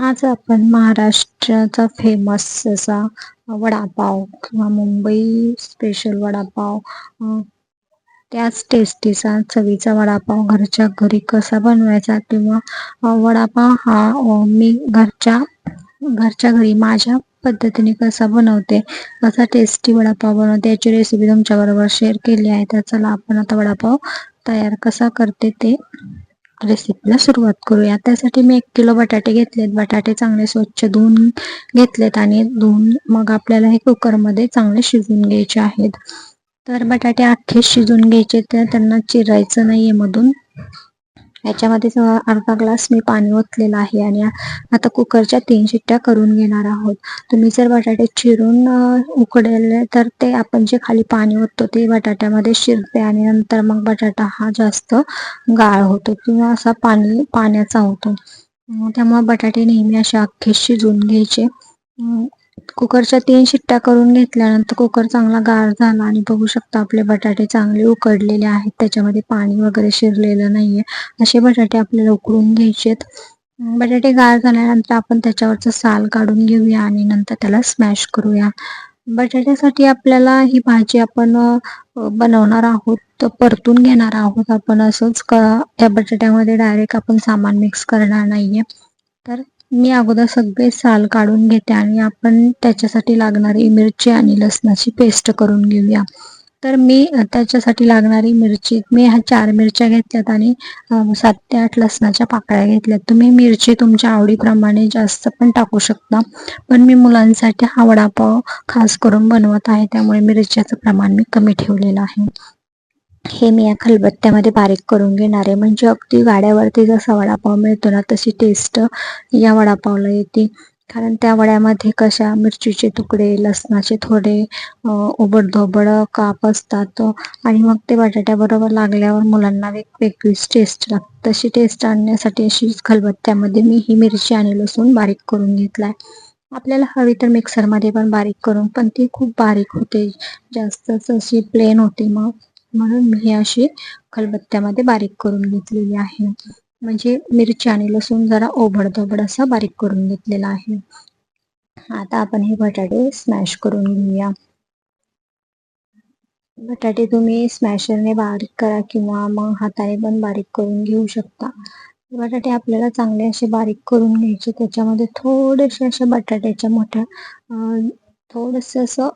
आज आपण महाराष्ट्राचा फेमस असा वडापाव किंवा मुंबई स्पेशल वडापाव त्याच टेस्टीचा चवीचा वडापाव घरच्या घरी कसा बनवायचा किंवा वडापाव हा मी घरच्या घरच्या घरी माझ्या पद्धतीने कसा बनवते कसा टेस्टी वडापाव बनवते याची रेसिपी तुमच्याबरोबर शेअर केली आहे. तर चला आपण आता वडापाव तयार कसा करते ते रेसिपीला सुरुवात करूया. त्यासाठी मी एक किलो बटाटे घेतलेत. बटाटे चांगले स्वच्छ धुवून घेतलेत आणि धुवून मग आपल्याला हे कुकरमध्ये चांगले शिजवून घ्यायचे आहेत. तर बटाटे अख्खे शिजून घ्यायचे तर त्यांना चिरायचं नाहीये मधून. याच्यामध्ये अर्धा ग्लास मी पाणी ओतलेलं आहे आणि आता कुकरच्या तीन शिट्ट्या करून घेणार आहोत. तुम्ही जर बटाटे चिरून उकडले तर ते आपण जे खाली पाणी ओततो ते बटाट्यामध्ये शिरते आणि नंतर मग बटाटा हा जास्त गाळ होतो किंवा असा पाणी पाण्याचा होतो. त्यामुळे बटाटे नेहमी असे अख्खे शिजवून घ्यायचे. कुकरच्या तीन शिट्ट्या करून घेतल्यानंतर कुकर चांगला गार झाला आणि बघू शकता आपले बटाटे चांगले उकडलेले आहेत. त्याच्यामध्ये पाणी वगैरे शिरलेलं नाहीये. असे बटाटे आपल्याला उकडून घ्यायचेत. बटाटे गार झाल्यानंतर आपण त्याच्यावरचं साल काढून घेऊया आणि नंतर त्याला स्मॅश करूया. बटाट्यासाठी आपल्याला ही भाजी आपण बनवणार आहोत. परतून घेणार आहोत. आपण असंच या बटाट्यामध्ये डायरेक्ट आपण सामान मिक्स करणार नाहीये. तर मी अगोदर सगळे साल काढून घेते आणि आपण त्याच्यासाठी लागणारी मिरची आणि लसणाची पेस्ट करून घेऊया. तर मी त्याच्यासाठी लागणारी मिरची मी ह्या चार मिरच्या घेतल्यात आणि सात ते आठ लसणाच्या पाकळ्या घेतल्यात. तुम्ही मिरची तुमच्या आवडीप्रमाणे जास्त पण टाकू शकता. पण मी मुलांसाठी हा वडापाव खास करून बनवत आहे त्यामुळे मिरच्याचं प्रमाण मी कमी ठेवलेलं आहे. हे मी या खलबत्त्यामध्ये बारीक करून घेणार आहे. म्हणजे अगदी गाड्यावरती जसा वडापाव मिळतो ना तशी टेस्ट या वडापावला येते. कारण त्या वड्यामध्ये कशा मिरचीचे तुकडे लसणाचे थोडे ओबडधोबड काप असतात आणि मग ते बटाट्याबरोबर लागल्यावर मुलांना वेगवेगळीच टेस्ट लागते. तशी टेस्ट आणण्यासाठी अशी खलबत्त्यामध्ये मी ही मिरची आणि लसूण बारीक करून घेतलाय. आपल्याला हवी तर मिक्सरमध्ये पण बारीक करून पण ती खूप बारीक होते. जास्तच अशी प्लेन होते मग. म्हणून मी अशी खलबत्त्यामध्ये बारीक करून घेतलेली आहे. म्हणजे मिरची आणि लसूण जरा ओबडधोबड असा बारीक करून घेतलेला आहे. आता आपण हे बटाटे स्मॅश करून घेऊया. बटाटे तुम्ही स्मॅशरने बारीक करा किंवा मग हाताने पण बारीक करून घेऊ शकता. बटाटे आपल्याला चांगले असे बारीक करून घ्यायचे त्याच्यामध्ये थोडेसे अशा बटाट्याच्या मोठ्या थोडस असं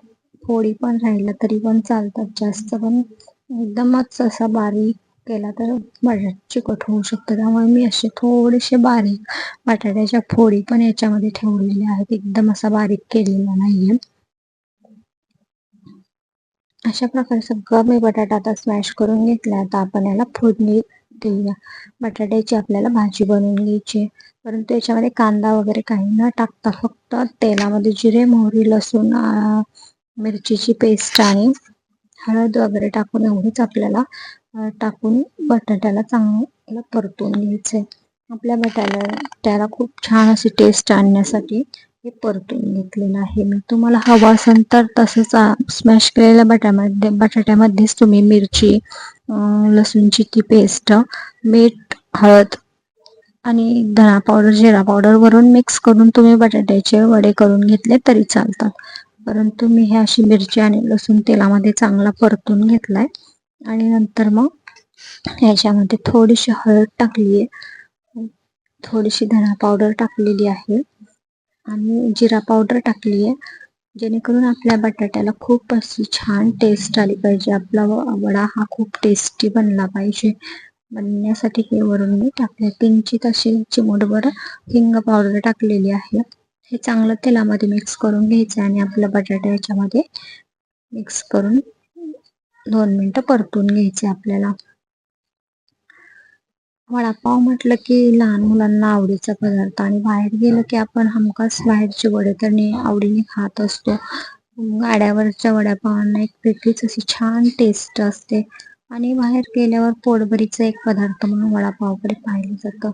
फोडी पण राहिलं तरी पण चालतात. जास्त पण एकदमच असा बारीक केला तर बटाट चिकट होऊ शकतो. त्यामुळे मी असे थोडेसे बारीक बटाट्याच्या फोडी पण याच्यामध्ये ठेवलेल्या आहेत. एकदम असा बारीक केलेला नाहीये. अशा प्रकारे सगळं मी बटाटा आता स्मॅश करून घेतला आता आपण याला फोडणी देऊया. बटाट्याची आपल्याला भाजी बनवून घ्यायची परंतु याच्यामध्ये कांदा वगैरे काही न टाकता फक्त तेलामध्ये जिरे मोहरी लसूण मिरचीची पेस्ट आणि हळद वगैरे टाकून एवढंच आपल्याला टाकून बटाट्याला चांगलं परतून घ्यायचंय. आपल्या बटाट्याला त्याला खूप छान अशी टेस्ट आणण्यासाठी हे परतून घेतलेलं आहे मी. तुम्हाला हवं असेल तर तसंच स्मॅश केलेल्या बटाट्यामध्ये बटाट्यामध्येच तुम्ही मिरची लसूणची ती पेस्ट मीठ हळद आणि धना पावडर जिरा पावडर वरून मिक्स करून तुम्ही बटाट्याचे वडे करून घेतले तरी चालतात. परंतु मी हे अशी मिरची आणि लसूण तेलामध्ये चांगला परतून घेतलाय. आणि नंतर मग ह्याच्यामध्ये थोडीशी हळद टाकली आहे थोडीशी धना पावडर टाकलेली आहे. आणि जिरा पावडर टाकली आहे जेणेकरून आपल्या बटाट्याला खूप अशी छान टेस्ट आली पाहिजे. आपला वडा हा खूप टेस्टी बनला पाहिजे. बनण्यासाठी हे वरून मी टाकले किंचित अशी चिमूटभर हिंग पावडर टाकलेली आहे. हे चांगलं तेलामध्ये मिक्स करून घ्यायचं आणि आपलं बटाटा याच्यामध्ये मिक्स करून दोन मिनिटं परतून घ्यायचे आपल्याला. वडापाव म्हटलं की लहान मुलांना आवडीचा पदार्थ आणि बाहेर गेलं की आपण हमखास बाहेरचे वडे तर आवडीने खात असतो. गाड्यावरच्या वडापावांना एक वेगळीच अशी छान टेस्ट असते. आणि बाहेर गेल्यावर पोटभरीचा एक पदार्थ म्हणून वडापावकडे पाहिलं जातं.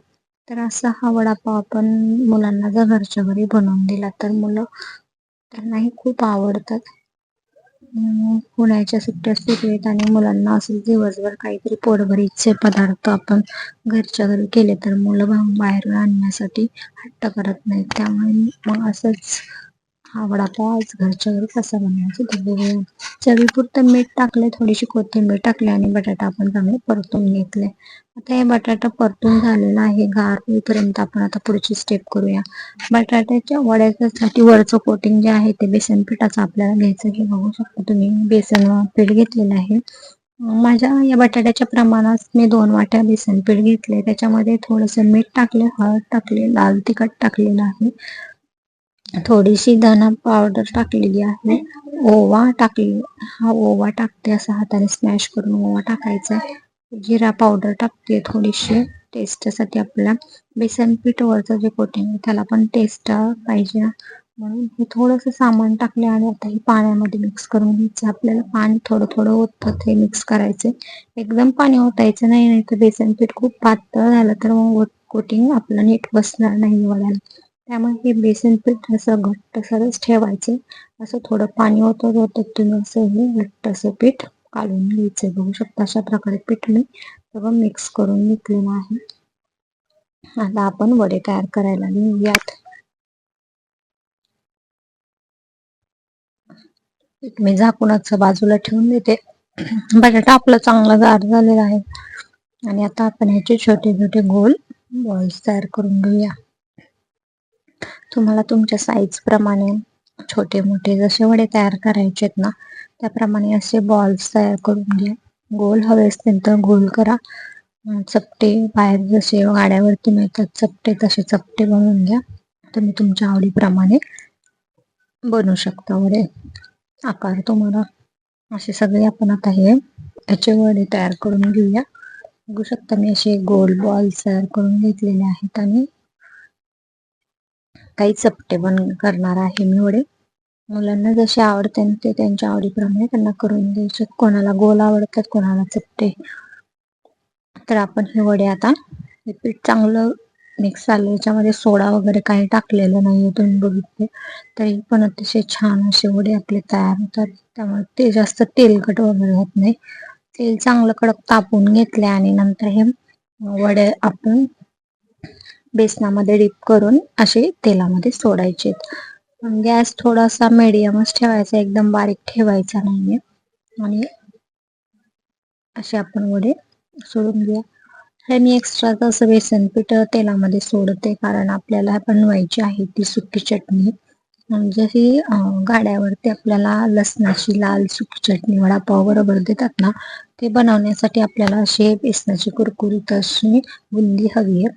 तर असा हा वडापाव आपण मुलांना जर घरच्या घरी बनवून दिला तर मुलं त्यांनाही खूप आवडतात. पुण्याच्या सुट्ट्या सुरू आहेत आणि मुलांना असं दिवसभर काहीतरी पोटभरीचे पदार्थ आपण घरच्या घरी केले तर मुलं बाहेरून आणण्यासाठी हट्ट करत नाहीत. त्यामुळे मग असंच हा वडापाव आज घरच्या घरी कसा बनवायचा ते बघूया. चवीपुरतं मीठ टाकले थोडीशी कोथिंबीर टाकली आणि बटाटा आपण चांगले परतून घेतले. आता हे बटाटा परतून झालेला आहे गार होईपर्यंत आपण आता पुढची स्टेप करूया. बटाट्याच्या वड्यासाठी वरचं कोटिंग जे आहे ते बेसन पिठाचं आपल्याला घ्यायचं हे बघू शकता तुम्ही बेसन पीठ घेतलेलं आहे. माझ्या या बटाट्याच्या प्रमाणात मी दोन वाट्या बेसन पीठ घेतले त्याच्यामध्ये थोडंसं मीठ टाकले हळद टाकले लाल तिखट टाकलेलं आहे. थोडीशी धना पावडर टाकलेली आहे. ओवा टाकली हा ओवा टाकते असा हाताने स्मॅश करून ओवा टाकायचा जिरा पावडर टाकते थोडीशी टेस्टसाठी आपल्याला. बेसन पीठ वरचं जे कोटिंग आहे त्याला पण टेस्ट पाहिजे. म्हणून हे थोडंसं सामान टाकले आणि आता हे पाण्यामध्ये मिक्स करून घ्यायचं. आपल्याला पाणी थोडं थोडं होतं ते मिक्स करायचे. एकदम पाणी ओतायचं नाही नाही तर बेसन पीठ खूप पातळ झालं तर मग कोटिंग आपलं नीट बसणार नाही वड्याला. त्यामुळे हे बेसन पीठ असं घट्ट सरच ठेवायचे. असं थोडं पाणी होतं होतं तुम्ही असं हे घट्ट असं पीठ काढून घ्यायचं बघू शकता अशा प्रकारे पीठ मी सगळं मिक्स करून घेतलेलं आहे. आता आपण वडे तयार करायला घेऊयात पीठ मी झाकूनच बाजूला ठेवून देते. बटाटा आपला चांगला गार झालेला आहे. आणि आता आपण ह्याचे छोटे छोटे गोल बॉल्स तयार करून घेऊया. तुम्हाला तुमच्या साईज प्रमाणे छोटे मोठे जसे वडे तयार करायचे आहेत ना त्याप्रमाणे असे बॉल्स तयार करून घ्या. गोल हवे असतील तर गोल करा. चपटे बाहेर जसे गाड्यावरती मिळतात चपटे तसे चपटे बनवून घ्या. तुम्ही तुमच्या आवडीप्रमाणे बनवू शकता वडे. आकार तुम्हाला असे सगळे आपण आता हे याचे वडे तयार करून घेऊया. बघू शकता मी असे गोल बॉल्स तयार करून घेतलेले आहेत आणि काही चपटे पण करणार आहे मी वडे. मुलांना जसे आवडते ते त्यांच्या आवडीप्रमाणे त्यांना करून द्यायचे. कोणाला गोल आवडतात कोणाला चपटे. तर आपण हे वडे आता हे पीठ चांगलं मिक्स झालं. याच्यामध्ये सोडा वगैरे काही टाकलेलं नाही तुम्ही बघितले. तरी पण अतिशय छान असे वडे आपले तयार होतात. त्यामुळे ते जास्त तेलकट वगैरे होत नाही. तेल चांगलं कडक तापून घेतले आणि नंतर हे वडे आपण बेसनामध्ये डीप करून असे तेलामध्ये सोडायचे गॅस थोडासा मिडियमच ठेवायचा एकदम बारीक ठेवायचा नाहीये. आणि असे आपण वडे सोडून घेऊया. हे मी एक्स्ट्रा असं बेसन पीठ तेलामध्ये सोडते कारण आपल्याला बनवायची आहे ती सुकी चटणी. म्हणजे ही गाड्यावरती आपल्याला लसणाची लाल सुकी चटणी वडापाव बरोबर देतात ना ते बनवण्यासाठी आपल्याला अशी बेसनाची कुरकुरीत अशी बुंदी हवी आहे.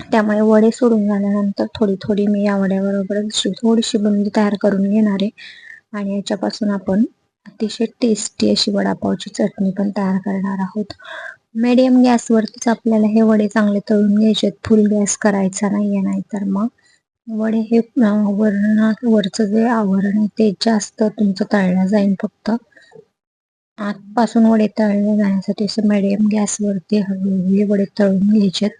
त्यामुळे वडे सोडून झाल्यानंतर थोडी थोडी मी या वड्याबरोबर थोडीशी बुंदी तयार करून घेणार आहे. आणि याच्यापासून आपण अतिशय टेस्टी अशी वडापावची चटणी पण तयार करणार आहोत. मिडियम गॅसवरतीच आपल्याला हे वडे चांगले तळून घ्यायचे फुल गॅस करायचा नाहीये नाहीतर मग वडे हे वरण वरचं जे आवरण आहे ते जास्त तुमचं तळलं जाईल फक्त. आतपासून वडे तळले जाण्यासाठी असं मीडियम गॅसवरती हळूहळू वडे तळून घ्यायचेत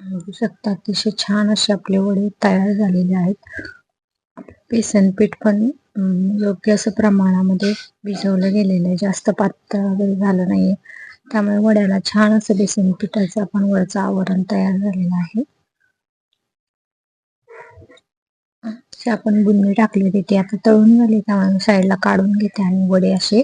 बघू शकता अतिशय छान असे आपले वडे तयार झालेले आहेत. बेसन पीठ पण योग्य असं प्रमाणामध्ये भिजवलं गेलेलं आहे. जास्त पातळ वगैरे झालं नाहीये. त्यामुळे वड्याला छान असं बेसन पिठाचं आपण वरचं आवरण तयार झालेलं आहे. आपण बुंदी टाकली ती आता तळून झाली. त्यामुळे साईडला काढून घेते आणि वडे असे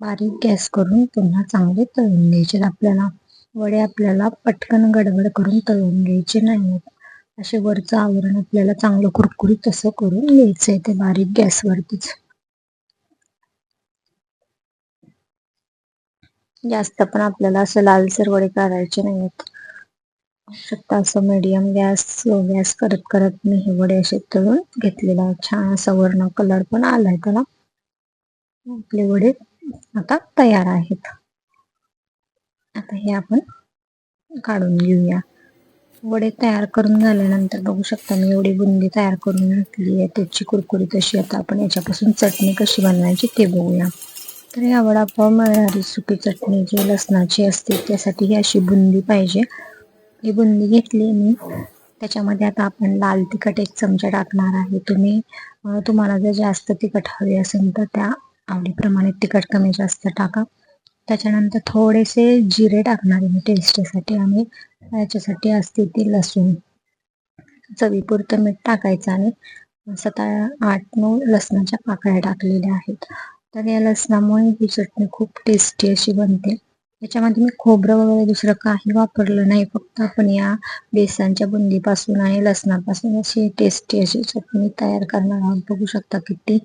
बारीक गॅस करून पुन्हा चांगले तळून घ्यायचे आपल्याला. वडे आपल्याला पटकन गडबड करून तळून घ्यायचे नाही असे वरचं आवरण आपल्याला चांगलं कुरकुरीत असं करून घ्यायचंय ते बारीक गॅसवरतीच. जास्त पण आपल्याला असं लालसर वडे करायचे नाहीत. शकता असं मीडियम गॅस स्लो गॅस करत करत मी हे वडे असे तळून घेतलेला छान असा वर्ण कलर पण आलाय त्याला. आपले वडे आता तयार आहेत. आता हे आपण काढून घेऊया. वडे तयार करून झाल्यानंतर बघू शकता मी एवढी बुंदी तयार करून घेतली आहे. त्याची कुरकुरी तशी आता आपण याच्यापासून चटणी कशी बनवायची ते बघूया. तर या वडापाव मिळणारी सुकी चटणी जी लसणाची असते त्यासाठी ही अशी बुंदी पाहिजे. ही बुंदी घेतली मी. त्याच्यामध्ये आता आपण लाल तिखट एक चमचा टाकणार आहे. तुम्ही तुम्हाला जर जास्त तिखट हवी असेल तर त्या आवडीप्रमाणे तिखट कमी जास्त टाका. त्याच्यानंतर थोडेसे जिरे टाकणार आहे मी टेस्टीसाठी आणि याच्यासाठी असते ती लसूण. चवीपुरतं मीठ टाकायचं आणि सात आठ नऊ लसणाच्या पाकळ्या टाकलेल्या आहेत. तर या लसणामुळे ही चटणी खूप टेस्टी अशी बनते. याच्यामध्ये मी खोबरं वगैरे दुसरं काही वापरलं नाही. फक्त आपण या बेसनच्या बुंदीपासून आणि लसणापासून अशी टेस्टी अशी चटणी तयार करणार आहोत. बघू शकता किती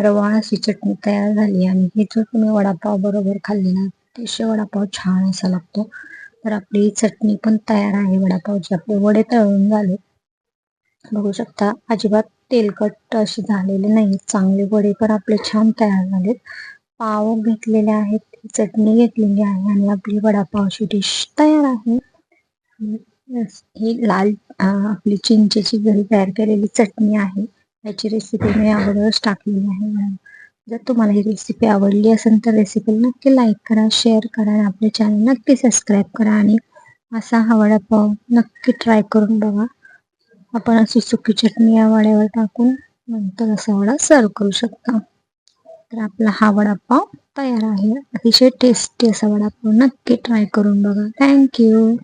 रवाळ अशी चटणी तयार झाली आणि हे जर तुम्ही वडापाव बरोबर खाल्ली ना अतिशय वडापाव छान असा लागतो. तर आपली चटणी पण तयार आहे. वडापावची आपले वडे तळून झाले. बघू शकता अजिबात तेलकट असे झालेले नाही. चांगले वडे पण आपले छान तयार झालेत. पाव घेतलेले आहेत चटणी घेतलेली आहे आणि आपली वडापावची डिश तयार आहे. ही लाल आपली चिंचेची घरी तयार केलेली चटणी आहे. याची रेसिपी मी अगोदरच टाकलेली आहे. जर तुम्हाला ही रेसिपी आवडली असेल तर रेसिपी नक्की लाईक करा शेअर करा आणि आपले चॅनल नक्की सबस्क्राईब करा आणि असा हा वडापाव नक्की ट्राय करून बघा. आपण अशी सुकी चटणी या वड्यावर टाकून नंतर असा वडा सर्व करू शकता. तर आपला हा वडापाव तयार आहे. अतिशय टेस्टी असा वडापाव. नक्की ट्राय करून बघा. थँक्यू